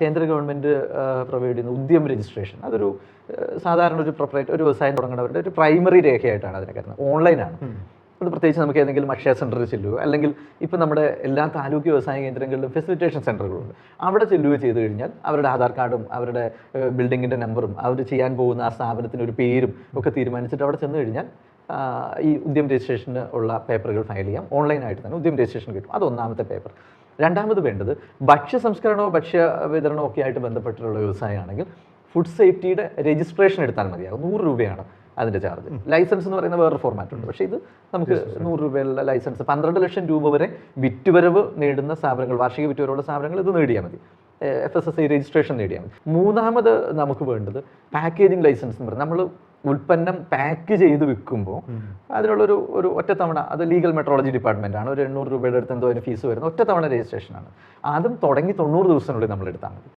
കേന്ദ്ര government provide ചെയ്യുന്ന ഉദ്യം registration അതൊരു സാധാരണ ഒരു പ്രൊപ്പറേറ്റ് ഒരു വ്യവസായം തുടങ്ങുന്നവരുടെ ഒരു പ്രൈമറി രേഖയായിട്ടാണ് അതിനെ കരുതുന്നത്. ഓൺലൈനാണ് അത് പ്രത്യേകിച്ച് നമുക്ക് ഏതെങ്കിലും അക്ഷയ സെന്ററിൽ ചെല്ലുകയോ അല്ലെങ്കിൽ ഇപ്പം നമ്മുടെ എല്ലാ താലൂക്ക് വ്യവസായ കേന്ദ്രങ്ങളിലും ഫെസിലിറ്റേഷൻ സെന്ററുകളുണ്ട് അവിടെ ചെല്ലുകയോ ചെയ്തു കഴിഞ്ഞാൽ അവരുടെ ആധാർ കാർഡും അവരുടെ ബിൽഡിങ്ങിന്റെ നമ്പറും അവർ ചെയ്യാൻ പോകുന്ന ആ സ്ഥാപനത്തിന് ഒരു പേരും ഒക്കെ തീരുമാനിച്ചിട്ട് അവിടെ ചെന്ന് കഴിഞ്ഞാൽ ഈ ഉദ്യം രജിസ്ട്രേഷന് ഉള്ള പേപ്പറുകൾ ഫയൽ ചെയ്യാം. ഓൺലൈനായിട്ട് തന്നെ ഉദ്യം രജിസ്ട്രേഷൻ കിട്ടും. അത് ഒന്നാമത്തെ പേപ്പർ രണ്ടാമത് വേണ്ടത് ഭക്ഷ്യ സംസ്കരണമോ ഭക്ഷ്യ വിതരണമോ ഒക്കെ ആയിട്ട് ബന്ധപ്പെട്ടിട്ടുള്ള വ്യവസായമാണെങ്കിൽ ഫുഡ് സേഫ്റ്റിയുടെ രജിസ്ട്രേഷൻ എടുത്താൽ മതിയാകും. നൂറ് രൂപയാണ് അതിന്റെ ചാർജ് ലൈസൻസ് എന്ന് പറയുന്ന വേറൊരു ഫോർമാറ്റ് ഉണ്ട്. പക്ഷേ ഇത് നമുക്ക് നൂറ് രൂപയുള്ള ലൈസൻസ് പന്ത്രണ്ട് ലക്ഷം രൂപ വരെ വിറ്റുവരവ് നേടുന്ന സ്ഥാപനങ്ങൾ വാർഷിക വിറ്റുവരവുള്ള സ്ഥാപനങ്ങൾ ഇത് നേടിയാൽ മതി. F S S I registration നേടിയാൽ മതി. മൂന്നാമത് നമുക്ക് വേണ്ടത് പാക്കേജിംഗ് ലൈസൻസ് എന്ന് പറയുന്നത് നമ്മൾ ഉൽപ്പന്നം പാക്ക് ചെയ്ത് വിൽക്കുമ്പോൾ അതിനുള്ളൊരു ഒരു ഒറ്റത്തവണ അത് ലീഗൽ മെട്രോളജി ഡിപ്പാർട്ട്മെന്റ് ആണ്. ഒരു എണ്ണൂറ് രൂപയുടെ അടുത്ത് എന്തോ അതിന് ഫീസ് വരുന്നത് ഒറ്റത്തവണ രജിസ്ട്രേഷൻ ആണ്. അതും തുടങ്ങി തൊണ്ണൂറ് ദിവസത്തിനുള്ളിൽ നമ്മൾ എടുത്താൽ മതി.